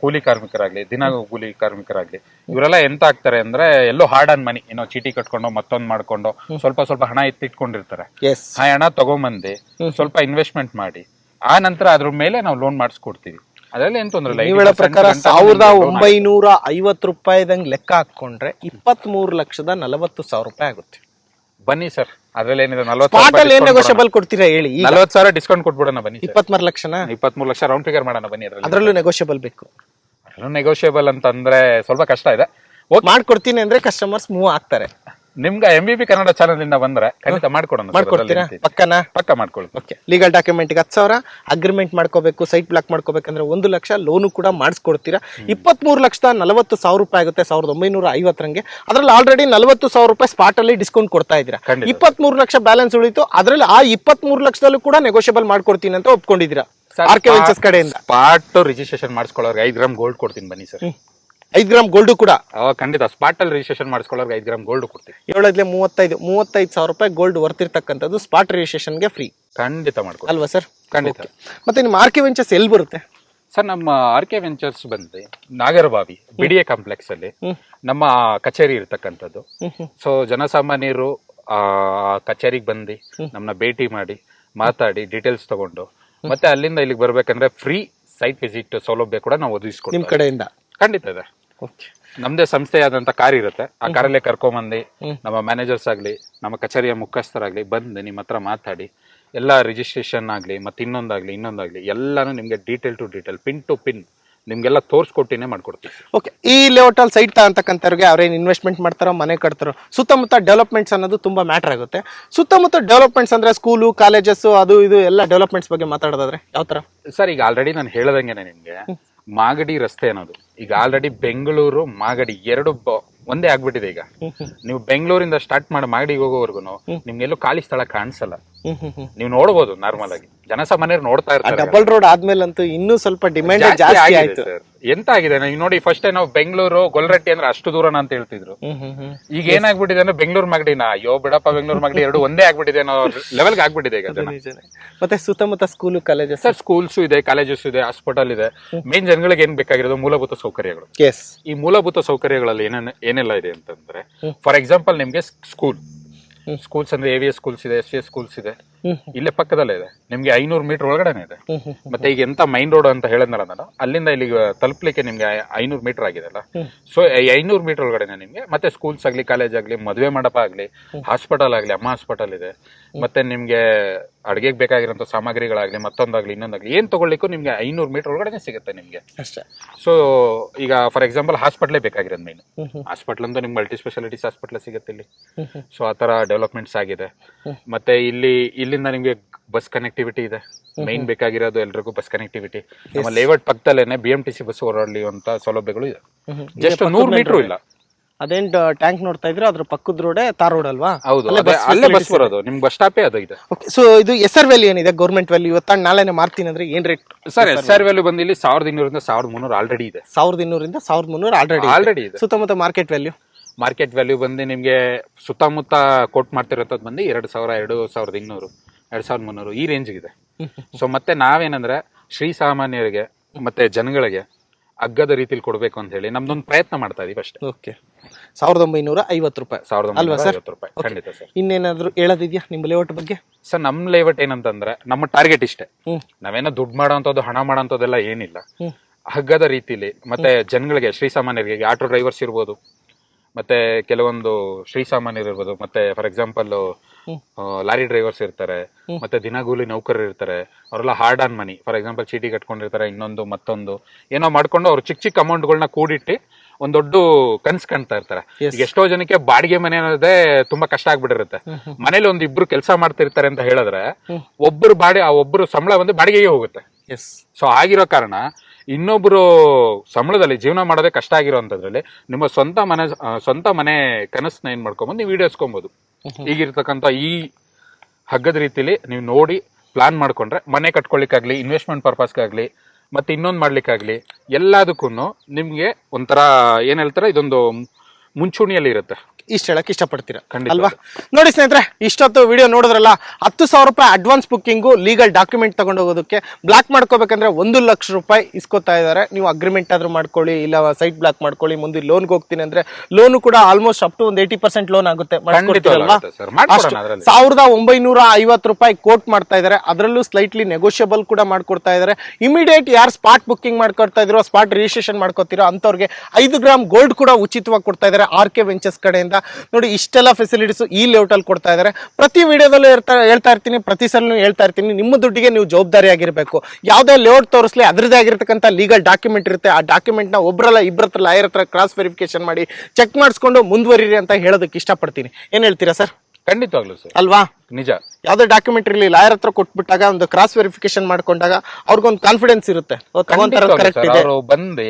ಕೂಲಿ ಕಾರ್ಮಿಕರಾಗ್ಲಿ ದಿನ ಕೂಲಿ ಕಾರ್ಮಿಕರಾಗ್ಲಿ ಇವರೆಲ್ಲ ಎಂತ ಆಗ್ತಾರೆ ಅಂದ್ರೆ ಎಲ್ಲೋ ಹಾರ್ಡ್ ಆನ್ ಮನಿ ಏನೋ ಚೀಟಿ ಕಟ್ಕೊಂಡು ಮತ್ತೊಂದ್ ಮಾಡ್ಕೊಂಡು ಸ್ವಲ್ಪ ಸ್ವಲ್ಪ ಹಣ ಎತ್ತಿಟ್ಕೊಂಡಿರ್ತಾರೆ. ಎಸ್ ಆ ಹಣ ತಗೊಂಬಂದು ಸ್ವಲ್ಪ ಇನ್ವೆಸ್ಟ್ಮೆಂಟ್ ಮಾಡಿ ಆ ನಂತರ ಅದ್ರ ಮೇಲೆ ನಾವು ಲೋನ್ ಮಾಡಿಸ್ಕೊಡ್ತೀವಿ. ಅದ್ರಲ್ಲಿ ಏನ್ ತೊಂದ್ರೆ ಇಲ್ಲ. ನೀವು ಹೇಳೋ 80% ಪ್ರಕಾರ ಸಾವಿರದ ಒಂಬೈನೂರ ಐವತ್ತು ರೂಪಾಯಿದಂಗ್ ಲೆಕ್ಕ ಹಾಕೊಂಡ್ರೆ ಇಪ್ಪತ್ತ್ ಮೂರು ಲಕ್ಷದ ನಲವತ್ತು ಸಾವಿರ ರೂಪಾಯಿ ಆಗುತ್ತೆ. ಬನ್ನಿ ಸರ್. ಅದ್ರಲ್ಲಿ ಏನಿದೆ ಅಲ್ಲಿ ಏನ್ ನೆಗೋಷಿಯಬಲ್ ಕೊಡ್ತೀರಾ ಹೇಳಿ? ಈಗ ನಲ್ವತ್ತು ಸಾವಿರ ಡಿಸ್ಕೌಂಟ್ ಕೊಟ್ಬಿಡೋಣ ಬನ್ನಿ ಇಪ್ಪತ್ಮೂರು ಲಕ್ಷನ? ಇಪ್ಪತ್ಮೂರು ಲಕ್ಷ ರೌಂಡ್ ಫಿಗರ್ ಮಾಡೋಣ ಬನ್ನಿ ಅದ್ರಲ್ಲಿ. ಅದ್ರಲ್ಲೂ ನೆಗೋಷಿಯಬಲ್ ಬೇಕು. ನೆಗೋಷಿಯಬಲ್ ಅಂತಂದ್ರೆ ಸ್ವಲ್ಪ ಕಷ್ಟ ಇದೆ. ಮಾಡ್ಕೊಡ್ತೀನಿ ಅಂದ್ರೆ ಕಸ್ಟಮರ್ಸ್ ಮೂವ್ ಆಗ್ತಾರೆ. ನಿಮ್ಗೆ M B B Kannada channel ಇಂದ ಬಂದ್ರೆ ಖಂಡಿತ ಮಾಡ್ಕೊಡೋಣ ಮಾಡ್ಕೊಡ್ತೀರಾ? ಪಕ್ಕನ ಪಕ್ಕನಾ? ಪಕ್ಕ ಮಾಡ್ಕೊಳ್ಳಿ ಓಕೆ. ಲೀಗಲ್ ಡಾಕ್ಯುಮೆಂಟ್ಗೆ ಹತ್ತು ಸಾವಿರ ಅಗ್ರಿಮೆಂಟ್ ಮಾಡ್ಕೋಬೇಕು ಸೈಟ್ ಬ್ಲಾಕ್ ಮಾಡ್ಕೋಬೇಕಂದ್ರೆ ಒಂದು ಲಕ್ಷ ಲೋನು ಕೂಡ ಮಾಡಿಸ್ಕೊಡ್ತೀರಾ? ಇಪ್ಪತ್ಮೂರು ಲಕ್ಷದ ನಲವತ್ತು ಸಾವಿರ ರೂಪಾಯಿ ಆಗುತ್ತೆ ಸಾವಿರದ ಒಂಬೈನೂರ ಐವತ್ತರಂಗೆ ಅದರಲ್ಲಿ ಆಲ್ರೆಡಿ ನಲವತ್ತು ಸಾವಿರ ರೂಪಾಯಿ ಸ್ಪಾಟಲ್ಲಿ ಡಿಸ್ಕೌಂಟ್ ಕೊಡ್ತಾ ಇದ್ದೀರಾ? ಖಂಡಿತ. ಇಪ್ಪತ್ಮೂರು ಲಕ್ಷ ಬ್ಯಾಲೆನ್ಸ್ ಉಳಿತು ಅದರಲ್ಲಿ ಆ ಇಪ್ಪತ್ಮೂರು ಲಕ್ಷದಲ್ಲೂ ಕೂಡ ನೆಗೋಷಿಯಬಲ್ ಮಾಡ್ಕೊಡ್ತೀನಿ ಅಂತ ಒಪ್ಕೊಂಡಿದ್ದೀರಾ? ಆರ್ ಕೆ ವೆಂಚರ್ಸ್ ಕಡೆಯಿಂದ. ಸ್ಪಾಟ್ ರಿಜಿಸ್ಟ್ರೇಷನ್ ಮಾಡಿಸ್ಕೊಳ್ಳೋರ್ಗೆ ಐದು ಗ್ರಾಮ್ ಗೋಲ್ಡ್ ಕೊಡ್ತೀನಿ ಬನ್ನಿ ಸರ್. ಐದು ಗ್ರಾಮ್ ಗೋಲ್ಡ್ ಕೂಡ. ಖಂಡಿತ ಸ್ಪಾಟ್ ಅಲ್ಲಿ ರಿಜಿಸ್ಟ್ರೇಷನ್ ಮಾಡಿಸ್ಕೊಳ್ಳೋರ್ಗೆ ಐದು ಗ್ರಾಮ್ ಗೋಲ್ಡ್ ಕೊಡ್ತೀವಿ. ಏಳದ್ಲೆ ಮೂವತ್ತೈದು ಮೂವತ್ತೈದು ಸಾವಿರ ರೂಪಾಯಿ ಗೋಲ್ಡ್ ವರ್ತಿರ್ತಕ್ಕಂಥದ್ದು ಸ್ಪಾಟ್ ರಿಜಿಸ್ಟ್ರೇಷನ್ಗೆ ಫ್ರೀ ಖಂಡಿತ ಮಾಡ್ಕೊಳ್ಳಿ ಅಲ್ವಾ ಸರ್ ಖಂಡಿತ. ಮತ್ತೆ ನಿಮ್ಮ ಆರ್ ಕೆ ವೆಂಚರ್ಸ್ ಎಲ್ಲಿ ಬರುತ್ತೆ? ಸರ್ ನಮ್ಮ ಆರ್ ಕೆ ವೆಂಚರ್ಸ್ ಬಂದು ನಾಗರಬಾವಿ ಬಿಡಿಎ ಕಾಂಪ್ಲೆಕ್ಸ್ ಅಲ್ಲಿ ನಮ್ಮ ಕಚೇರಿ ಇರ್ತಕ್ಕಂಥದ್ದು. ಸೊ ಜನಸಾಮಾನ್ಯರು ಆ ಕಚೇರಿಗೆ ಬಂದು ನಮ್ಮನ್ನ ಭೇಟಿ ಮಾಡಿ ಮಾತಾಡಿ ಡೀಟೇಲ್ಸ್ ತಗೊಂಡು ಮತ್ತೆ ಅಲ್ಲಿಂದ ಇಲ್ಲಿಗೆ ಬರ್ಬೇಕಂದ್ರೆ ಫ್ರೀ ಸೈಟ್ ವಿಸಿಟ್ ಸೌಲಭ್ಯ ಕೂಡ ನಾವು ನಿಮ್ಮ ಒದಗಿಸ್ಕೊಡ್ತೀವಿ ಕಡೆಯಿಂದ. ಖಂಡಿತ ಇದೆ. ಓಕೆ ಸಂಸ್ಥೆ ಆದಂತ ಕಾರ್ ಇರುತ್ತೆ. ಆ ಕಾರಲ್ಲೇ ಕರ್ಕೊಂಬಂದು ನಮ್ಮ ಮ್ಯಾನೇಜರ್ಸ್ ಆಗ್ಲಿ ನಮ್ಮ ಕಚೇರಿಯ ಮುಖಸ್ಥರಾಗ್ಲಿ ಬಂದು ನಿಮ್ಮ ಹತ್ರ ಮಾತಾಡಿ ಎಲ್ಲ ರಿಜಿಸ್ಟ್ರೇಷನ್ ಆಗ್ಲಿ ಮತ್ತೆ ಇನ್ನೊಂದಾಗ್ಲಿ ಇನ್ನೊಂದಾಗ್ಲಿ ಎಲ್ಲಾನು ನಿಮ್ಗೆ detail to detail pin to pin ನಿಮ್ಗೆಲ್ಲ ತೋರಿಸ್ಕೊಟ್ಟಿನೇ ಮಾಡ್ಕೊಡ್ತೀವಿ. ಓಕೆ ಈ ಲೇಔಟ್ ಅಲ್ಲಿ ಸೈಟ್ ತಗೊಂತಕ್ಕಂಥವ್ರಿಗೆ ಅವ್ರೇನು ಇನ್ವೆಸ್ಟ್ಮೆಂಟ್ ಮಾಡ್ತಾರೋ ಮನೆ ಕಟ್ತಾರೋ ಸುತ್ತಮುತ್ತ ಡೆವಲಪ್ಮೆಂಟ್ಸ್ ಅನ್ನೋದು ತುಂಬಾ ಮ್ಯಾಟರ್ ಆಗುತ್ತೆ. ಸುತ್ತಮುತ್ತ ಡೆವಲಪ್ಮೆಂಟ್ಸ್ ಅಂದ್ರೆ ಸ್ಕೂಲು ಕಾಲೇಜಸ್ ಅದು ಇದು ಎಲ್ಲ ಡೆವಲಪ್ಮೆಂಟ್ಸ್ ಬಗ್ಗೆ ಮಾತಾಡೋದಾದ್ರೆ ಯಾವ ತರ ಸರ್ ಈಗ ಆಲ್ರೆಡಿ ನಾನು ಹೇಳ್ದಂಗೆ ನಿಮ್ಗೆ. ಮಾಗಡಿ ರಸ್ತೆ ಅನ್ನೋದು. ಈಗ ಆಲ್ರೆಡಿ ಬೆಂಗಳೂರು ಮಾಗಡಿ ಎರಡು ಒಂದೇ ಆಗ್ಬಿಟ್ಟಿದೆ ಈಗ. ನೀವು ಬೆಂಗಳೂರಿಂದ ಸ್ಟಾರ್ಟ್ ಮಾಡಿ ಮಾಗಡಿಗೆ ಹೋಗೋವರೆಗೂ ನಿಮ್ಗೆಲ್ಲೂ ಖಾಲಿ ಸ್ಥಳ ಕಾಣಿಸಲ್ಲ. ನೀವು ನೋಡಬಹುದು ನಾರ್ಮಲ್ ಆಗಿ. ಜನಸಾಮಾನ್ಯರು ನೋಡ್ತಾ ಇರ್ತಾರೆ. ಡಬಲ್ ರೋಡ್ ಆದ್ಮೇಲಂತೂ ಇನ್ನೂ ಸ್ವಲ್ಪ ಡಿಮ್ಯಾಂಡ್ ಜಾಸ್ತಿ ಆಗಿದೆ ಆಯ್ತು. sir. ಎಂತ ಆಗಿದೆ ನೀವು ನೋಡಿ ಫಸ್ಟ್ ನಾವು ಬೆಂಗಳೂರು ಗೊಲ್ರಟ್ಟಿ ಅಂದ್ರೆ ಅಷ್ಟು ದೂರನ ಅಂತ ಹೇಳ್ತಿದ್ರು. ಈಗ ಏನಾಗ್ಬಿಟ್ಟಿದೆ ಅಂದ್ರೆ ಬೆಂಗಳೂರು ಮಗಡಿನ? ಅಯ್ಯೋ ಬಿಡಪ್ಪ ಬೆಂಗಳೂರು ಮಗಡಿ ಎರಡು ಒಂದೇ ಆಗ್ಬಿಟ್ಟಿದೆ ಅನ್ನೋ ಲೆವೆಲ್ಗೆ ಆಗ್ಬಿಟ್ಟಿದೆ ಈಗ ಜನ. ನಿಜನೇ. ಮತ್ತೆ ಸುತ್ತಮುತ್ತ ಸ್ಕೂಲ್ ಕಾಲೇಜಸ್ ಸರ್ ಸ್ಕೂಲ್ಸ್ ಇದೆ ಕಾಲೇಜಸ್ ಇದೆ ಹಾಸ್ಪಿಟಲ್ ಇದೆ. ಮೇನ್ ಜನಗಳಿಗೆ ಏನ್ ಬೇಕಾಗಿರೋದು? ಮೂಲಭೂತ ಸೌಕರ್ಯಗಳು. ಎಸ್ ಈ ಮೂಲಭೂತ ಸೌಕರ್ಯಗಳಲ್ಲಿ ಏನೇನ್ ಏನೆಲ್ಲ ಇದೆ ಅಂತಂದ್ರೆ ಫಾರ್ ಎಕ್ಸಾಂಪಲ್ ನಿಮ್ಗೆ ಸ್ಕೂಲ್. ಸ್ಕೂಲ್ಸ್ ಅಂದ್ರೆ ಎ ವಿ ಎಸ್ ಸ್ಕೂಲ್ಸ್ ಇದೆ ಎಸ್ ಸಿ ಎಸ್ ಸ್ಕೂಲ್ಸ್ ಇದೆ ಇಲ್ಲೇ ಪಕ್ಕದಲ್ಲೇ ಇದೆ. ನಿಮ್ಗೆ ಐನೂರು ಮೀಟರ್ ಒಳಗಡೆನೆ ಇದೆ. ಮತ್ತೆ ಈಗ ಎಂತ ಮೈನ್ ರೋಡ್ ಅಂತ ಹೇಳಿದ್ನಲ್ಲ ನಾನು ಅಲ್ಲಿಂದ ಇಲ್ಲಿಗೆ ತಲುಪಲಿಕ್ಕೆ ನಿಮ್ಗೆ ಐನೂರು ಮೀಟರ್ ಆಗಿದೆ ಅಲ್ಲ. ಸೊ ಐನೂರು ಮೀಟರ್ ಒಳಗಡೆನೆ ನಿಮ್ಗೆ ಮತ್ತೆ ಸ್ಕೂಲ್ಸ್ ಆಗ್ಲಿ ಕಾಲೇಜ್ ಆಗ್ಲಿ ಮದುವೆ ಮಂಡಪ ಆಗ್ಲಿ ಹಾಸ್ಪಿಟಲ್ ಆಗ್ಲಿ ಅಮ್ಮ ಹಾಸ್ಪಿಟಲ್ ಇದೆ. ಮತ್ತೆ ನಿಮ್ಗೆ ಅಡಿಗೆಗೆ ಬೇಕಾಗಿರೋಂಥ ಸಾಮಗ್ರಿಗಳಾಗ್ಲಿ ಮತ್ತೊಂದಾಗ್ಲಿ ಇನ್ನೊಂದಾಗ್ಲಿ ಏನ್ ತಗೊಳ್ಳಿಕ್ಕೂ ನಿಮ್ಗೆ ಐನೂರು ಮೀಟರ್ ಒಳಗಡೆ ಸಿಗುತ್ತೆ ನಿಮ್ಗೆ. ಅಷ್ಟೇ. ಸೊ ಈಗ ಫಾರ್ ಎಕ್ಸಾಂಪಲ್ ಹಾಸ್ಪಿಟ್ಲೇ ಬೇಕಾಗಿರೋದು ಮೇನ್ ಹಾಸ್ಪಿಟ್ಲ್ ಅಂತ ನಿಮ್ಗೆ ಮಲ್ಟಿ ಸ್ಪೆಷಾಲಿಟೀಸ್ ಹಾಸ್ಪಿಟ್ಲ್ ಸಿಗುತ್ತೆ ಇಲ್ಲಿ. ಸೊ ಆ ತರ ಡೆವಲಪ್ಮೆಂಟ್ಸ್ ಆಗಿದೆ. ಮತ್ತೆ ಇಲ್ಲಿ ಇಲ್ಲಿಂದ ನಿಮ್ಗೆ ಬಸ್ ಕನೆಕ್ಟಿವಿಟಿ ಇದೆ. ಮೈನ್ ಬೇಕಾಗಿರೋದು ಎಲ್ರಿಗೂ ಬಸ್ ಕನೆಕ್ಟಿವಿಟಿ ನಮ್ಮ layout ಪಕ್ಕದಲ್ಲೇನೆ B M T C bus ಓಡಾಡ್ಲಿಯುವಂತ ಸೌಲಭ್ಯಗಳು ಇದೆ. ಜಸ್ಟ್ ನೂರು ಮೀಟರ್ ಇಲ್ಲ. ಅದೇನ್ ಟ್ಯಾಂಕ್ ನೋಡ್ತಾ ಇದ್ರೆ ಅದ್ರ ಪಕ್ಕದ ರೋಡೆ ತಾರ್ ರೋಡ್ ಅಲ್ವಾ? ಹೌದು ಅಲ್ಲೇ ಅದೇ- ಅಲ್ಲೇ ಬಸ್ ಬರೋದು ನಿಮ್ ಬಸ್ ಸ್ಟಾಪೇ ಅದು ಇದೆ. ಸೊ ಇದು ಎಸ್ ಆರ್ ವ್ಯಾಲಿ ಏನಿದೆ? ಗೌರ್ಮೆಂಟ್ ವ್ಯಾಲಿ ಇವತ್ತ ನಾಳೆನೆ ಮಾರ್ತೀನಿ ಅಂದ್ರೆ ಏನ್ rate sir S R value ಬಂದು ಇಲ್ಲಿ ಸಾವಿರದ ಇನ್ನೂರಿಂದ ಸಾವಿರದ ಮುನ್ನೂರು ಆಲ್ರೆಡಿ ಇದೆ. ಸಾವಿರದ ಇನ್ನೂರಿಂದ ಸಾವಿರದ ಮುನ್ನೂರು ಆಲ್ರೆಡಿ ಆಲ್ರೆಡಿ ಇದೆ. ಸುತ್ತಮುತ್ತ ಮಾರ್ಕೆಟ್ ವ್ಯಾಲ್ಯೂ ಮಾರ್ಕೆಟ್ ವ್ಯಾಲ್ಯೂ ಬಂದು ನಿಮಗೆ ಸುತ್ತಮುತ್ತ ಕೋಟ್ ಮಾಡ್ತಿರೋದು ಬಂದು ಎರಡು ಸಾವಿರ ಎರಡು ಸಾವಿರದ ಇನ್ನೂರು ಎರಡು ಸಾವಿರದ ಮುನ್ನೂರು ಈ ರೇಂಜ್ ಇದೆ ಸೊ ಮತ್ತೆ ನಾವೇನಂದ್ರೆ ಶ್ರೀ ಸಾಮಾನ್ಯರಿಗೆ ಮತ್ತೆ ಜನಗಳಿಗೆ ಅಗ್ಗದ ರೀತಿಲಿ ಕೊಡಬೇಕು ಅಂತ ಹೇಳಿ ನಮ್ದೊಂದು ಪ್ರಯತ್ನ ಮಾಡ್ತಾ ಇದೀವಿ ಅಷ್ಟೇ. ಓಕೆ ಸಾವಿರದ ಒಂಬೈನೂರ ಐವತ್ತು ರೂಪಾಯಿ. ಸಾವಿರದ ಅಲ್ವಾ ಒಂಬೈನೂರ ಸರ್? ಐವತ್ತು ರೂಪಾಯಿ. Okay. ಖಂಡಿತ ಸರ್. ಇನ್ನೇನಾದ್ರೂ ಹೇಳೋದಿದ್ಯಾ ನಿಮ್ಮ ಲೇಔಟ್ ಬಗ್ಗೆ? ಸರ್ ನಮ್ ಲೇಔಟ್ ಏನಂತಂದ್ರೆ ನಮ್ಮ ಟಾರ್ಗೆಟ್ ಇಷ್ಟೇ. ಹ್ಮ್. ನಾವೇನೋ ದುಡ್ಡು ಮಾಡೋಂಥದ್ದು ಹಣ ಮಾಡೋಂಥದ್ದೆಲ್ಲ ಏನಿಲ್ಲ. ಹ್ಮ್. ಹಗ್ಗದ ರೀತಿಲಿ ಮತ್ತೆ ಜನಗಳಿಗೆ ಶ್ರೀಸಾಮಾನ್ಯರಿಗೆ ಆಟೋ ಡ್ರೈವರ್ಸ್ ಇರ್ಬೋದು ಮತ್ತೆ ಕೆಲವೊಂದು ಶ್ರೀಸಾಮಾನ್ಯರು ಇರ್ಬೋದು ಮತ್ತೆ ಫಾರ್ ಎಕ್ಸಾಂಪಲ್ ಲಾರಿ ಡ್ರೈವರ್ಸ್ ಇರ್ತಾರೆ ಮತ್ತೆ ದಿನಗೂಲಿ ನೌಕರರು ಇರ್ತಾರೆ ಅವರೆಲ್ಲ hard earn money for example ಚೀಟಿ ಕಟ್ಕೊಂಡಿರ್ತಾರೆ ಇನ್ನೊಂದು ಮತ್ತೊಂದು. ಏನೋ ಮಾಡ್ಕೊಂಡು ಅವ್ರು ಚಿಕ್ಕ ಚಿಕ್ಕ ಅಮೌಂಟ್ಗಳನ್ನ ಕೂಡಿಟ್ಟು ಒಂದ್ ದೊಡ್ಡ ಕನ್ಸ್ ಕಾಣ್ತಾ ಇರ್ತಾರೆ. ಎಷ್ಟೋ ಜನಕ್ಕೆ ಬಾಡಿಗೆ ಮನೆ ಅನ್ನೋದೇ ತುಂಬಾ ಕಷ್ಟ ಆಗ್ಬಿಟ್ಟಿರುತ್ತೆ. ಮನೇಲಿ ಒಂದ್ ಇಬ್ರು ಕೆಲಸ ಮಾಡ್ತಿರ್ತಾರೆ ಅಂತ ಹೇಳಿದ್ರೆ. ಒಬ್ರು ಬಾಡಿ ಆ ಒಬ್ರು ಸಂಬಳ ಬಂದು ಬಾಡಿಗೆಗೆ ಹೋಗುತ್ತೆ. ಎಸ್ ಸೊ ಆಗಿರೋ ಕಾರಣ ಇನ್ನೊಬ್ರು ಸಂಬಳದಲ್ಲಿ ಜೀವನ ಮಾಡೋದೇ ಕಷ್ಟ ಆಗಿರೋಂಥದ್ರಲ್ಲಿ ನಿಮ್ಮ ಸ್ವಂತ ಮನೆ ಸ್ವಂತ ಮನೆ ಕನಸನ್ನ ಏನು ಮಾಡ್ಕೊಂಬಂದು? ನೀವು ಈಡೇರಿಸ್ಕೊಬೋದು. ಈಗಿರ್ತಕ್ಕಂಥ ಈ ಹಗ್ಗದ ರೀತಿಲಿ ನೀವು ನೋಡಿ ಪ್ಲಾನ್ ಮಾಡ್ಕೊಂಡ್ರೆ ಮನೆ ಕಟ್ಕೊಳ್ಳಿಕ್ಕಾಗ್ಲಿ ಇನ್ವೆಸ್ಟ್ಮೆಂಟ್ ಪರ್ಪಸ್ಗಾಗಲಿ ಮತ್ತೆ ಇನ್ನೊಂದು ಮಾಡ್ಲಿಕ್ಕಾಗ್ಲಿ ಎಲ್ಲದಕ್ಕೂ ನಿಮಗೆ ಒಂಥರ ಏನು ಹೇಳ್ತಾರೆ ಇದೊಂದು ಮುಂಚೂಣಿಯಲ್ಲಿ ಇರುತ್ತೆ ಇಷ್ಟ ಹೇಳಕ್ ಇಷ್ಟಪಡ್ತೀರಾ. ಅಲ್ವಾ? ನೋಡಿ ಸ್ನೇಹಿತರೆ ಇಷ್ಟೊತ್ತು ವಿಡಿಯೋ ನೋಡಿದ್ರಲ್ಲ ಹತ್ತು ಸಾವಿರ ರೂಪಾಯಿ ಅಡ್ವಾನ್ಸ್ ಬುಕ್ಕಿಂಗು ಲೀಗಲ್ ಡಾಕ್ಯುಮೆಂಟ್ ತಗೊಂಡು ಹೋಗೋದಕ್ಕೆ ಬ್ಲಾಕ್ ಮಾಡ್ಕೋಬೇಕಂದ್ರೆ ಒಂದು ಲಕ್ಷ ರೂಪಾಯಿ ಇಸ್ಕೊತಾ ಇದ್ದಾರೆ. ನೀವು ಅಗ್ರಿಮೆಂಟ್ ಆದ್ರೂ ಮಾಡ್ಕೊಳ್ಳಿ ಇಲ್ಲ ಸೈಟ್ ಬ್ಲಾಕ್ ಮಾಡ್ಕೊಳ್ಳಿ ಮುಂದೆ ಲೋನ್ಗೆ ಹೋಗ್ತೀನಿ ಅಂದ್ರೆ ಲೋನು ಕೂಡ ಆಲ್ಮೋಸ್ಟ್ ಅಪ್ ಟು ಒಂದು ಏಯ್ಟಿ ಪರ್ಸೆಂಟ್ ಲೋನ್ ಆಗುತ್ತೆ. ಮಾಡ್ಕೊಡ್ತೀರಲ್ವಾ? ಸಾವಿರದ ಒಂಬೈನೂರ ಐವತ್ತು ರೂಪಾಯಿ ಕೋಟ್ ಮಾಡ್ತಾ ಇದ್ದಾರೆ. ಅದರಲ್ಲೂ ಸ್ಲೈಟ್ಲಿ ನೆಗೋಷಿಯಬಲ್ ಕೂಡ ಮಾಡ್ಕೊಡ್ತಾ ಇದ್ದಾರೆ. ಇಮಿಡಿಯೇಟ್ ಯಾರು ಸ್ಪಾಟ್ ಬುಕ್ಕಿಂಗ್ ಮಾಡ್ಕೊಡ್ತಾ ಇದ್ರು ಸ್ಪಾಟ್ ರಿಜಿಸ್ಟ್ರೇಷನ್ ಮಾಡ್ಕೊತಿರೋ ಅಂತವ್ರಿಗೆ ಐದು ಗ್ರಾಮ್ ಗೋಲ್ಡ್ ಕೂಡ ಉಚಿತವಾಗಿ ಕೊಡ್ತಾ ಇದ್ದಾರೆ ಆರ್ ಕೆ ವೆಂಚರ್ಸ್ ಕಡೆಯಿಂದ. ನೋಡಿ ಇಷ್ಟೆಲ್ಲ ಫೆಸಿಲಿಟೀಸ್ ಈ ಲೇಔಟ್ ಅಲ್ಲಿ ಕೊಡ್ತಾ ಇದ್ದಾರೆ ಪ್ರತಿ ವಿಡಿಯೋದಲ್ಲೂ ಹೇಳ್ತಾ ಹೇಳ್ತಾ ಇರ್ತೀನಿ ಪ್ರತಿ ಸಲ ಹೇಳ್ತಾ ಇರ್ತೀನಿ. ನಿಮ್ಮ ದುಡ್ಡಿಗೆ ನೀವು ಜವಾಬ್ದಾರಿಯಾಗಿರಬೇಕು ಯಾವುದೇ ಲೇಔಟ್ ತೋರಿಸಲಿ ಅದರದೇ ಆಗಿರ್ತಕ್ಕಂಥ ಲೀಗಲ್ ಡಾಕ್ಯುಮೆಂಟ್ ಇರುತ್ತೆ. ಆ ಡಾಕ್ಯುಮೆಂಟ್ನ ನ ಒಬ್ಬರಲ್ಲ ಇಬ್ಬರ ಹತ್ರ ಲಾಯರ್ ಹತ್ರ ಕ್ರಾಸ್ ವೆರಿಫಿಕೇಶನ್ ಮಾಡಿ ಚೆಕ್ ಮಾಡಿಸ್ಕೊಂಡು ಮುಂದುವರಿರಿ ಅಂತ ಹೇಳೋದಕ್ಕೆ ಇಷ್ಟಪಡ್ತೀನಿ. ಏನು ಹೇಳ್ತೀರಾ ಸರ್? ಖಂಡಿತವಾಗ್ಲೂ ಸರ್. ಅಲ್ವಾ? ನಿಜ. ಯಾವ್ದೇ ಡಾಕ್ಯುಮೆಂಟ್ ಇರಲಿ ಲಾಯರ್ ಹತ್ರ ಕೊಟ್ಬಿಟ್ಟಾಗ ಒಂದು ಕ್ರಾಸ್ ವೆರಿಫಿಕೇಶನ್ ಮಾಡ್ಕೊಂಡಾಗ ಅವ್ರಿಗೊಂದು ಕಾನ್ಫಿಡೆನ್ಸ್ ಇರುತ್ತೆ. ಇದೆ. ಅವರು ಬಂದು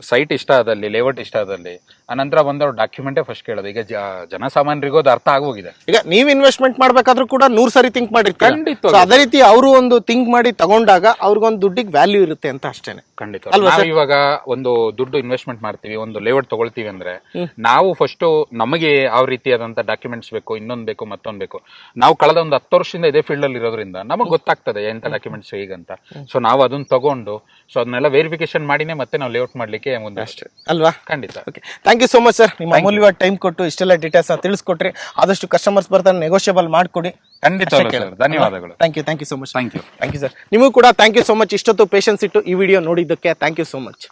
ಸೈಟ್ ಇಷ್ಟ ಆದಲ್ಲಿ ಲೇಔಟ್ ಇಷ್ಟ ಆದಲ್ಲಿ ಅನಂತರ ಬಂದವ್ರು ಡಾಕ್ಯುಮೆಂಟೇ ಫಸ್ಟ್ ಕೇಳೋದು. ಈಗ ಜ- ಜನಸಾಮಾನ್ಯರಿಗೂ ಅದು ಅರ್ಥ ಆಗೋಗಿದೆ. ಈಗ ನೀವ್ ಇನ್ವೆಸ್ಟ್ಮೆಂಟ್ ಮಾಡ್ಬೇಕಾದ್ರೂ ಕೂಡ ನೂರ್ ಸರಿ ಥಿಂಕ್ ಮಾಡಿರ್ತಾರೆ. So ಅದೇ ರೀತಿ ಅವರು ಒಂದು ಥಿಂಕ್ ಮಾಡಿ ತಗೊಂಡಾಗ ಅವ್ರಿಗೊಂದು ದುಡ್ಡಿಗೆ ವ್ಯಾಲ್ಯೂ ಇರುತ್ತೆ ಅಂತ ಅಷ್ಟೇನೆ. ಖಂಡಿತ ಅಲ್ವಾ ನಾವು ಇವಾಗ ಒಂದು ದುಡ್ಡು ಇನ್ವೆಸ್ಟ್ಮೆಂಟ್ ಮಾಡ್ತೀವಿ ಒಂದು ಲೇಔಟ್ ತಗೊಳ್ತೀವಿ ಅಂದ್ರೆ ನಾವು ಫಸ್ಟ್ ನಮಗೆ ಯಾವ ರೀತಿಯಾದಂತ ಡಾಕ್ಯುಮೆಂಟ್ಸ್ ಬೇಕು ಇನ್ನೊಂದ್ ಬೇಕು ಮತ್ತೊಂದ್ ಬೇಕು. ನಾವು ಕಳೆದ ಒಂದು ಹತ್ತು ವರ್ಷದಿಂದ ಇದೇ ಫೀಲ್ಡ್ ಅಲ್ಲಿ ಇರೋದ್ರಿಂದ ನಮಗೆ ಗೊತ್ತಾಗ್ತದೆ ಎಂತ ಡಾಕ್ಯುಮೆಂಟ್ಸ್ ಹೇಗಂತ. ಸೊ ನಾವು ಅದನ್ನ ತಗೊಂಡು ಸೊ ಅದನ್ನೆಲ್ಲ ವೆರಿಫಿಕೇಶನ್ ಮಾಡಿನೇ ಮತ್ತೆ ನಾವು ಲೇಔಟ್ ಮಾಡ್ಲಿಕ್ಕೆ ಮುಂದೆ ಅಲ್ವಾ? ಖಂಡಿತ. Okay thank you so much sir ನಿಮ್ಮ ಅಮೂಲ್ಯವಾದ ಟೈಮ್ ಕೊಟ್ಟು ಇಷ್ಟೆಲ್ಲ ಡೀಟೇಲ್ಸ್ ತಿಳಿಸ್ಕೊಟ್ರಿ. ಆದಷ್ಟು ಕಸ್ಟಮರ್ಸ್ ಬರ್ತಾರೆ ನೆಗೋಷಿಯಬಲ್ ಮಾಡಿಕೊಡಿ. ಖಂಡಿತ ಧನ್ಯವಾದಗಳು. Thank you thank you so much thank you thank you sir ನಿಮಗೂ ಕೂಡ ಥ್ಯಾಂಕ್ ಯು ಸೊ ಮಚ್ ಇಷ್ಟೊತ್ತು ಪೇಷನ್ಸ್ ಇಟ್ಟು ಈ ವಿಡಿಯೋ ನೋಡಿದ್ದಕ್ಕೆ ಥ್ಯಾಂಕ್ ಯು ಸೋ ಮಚ್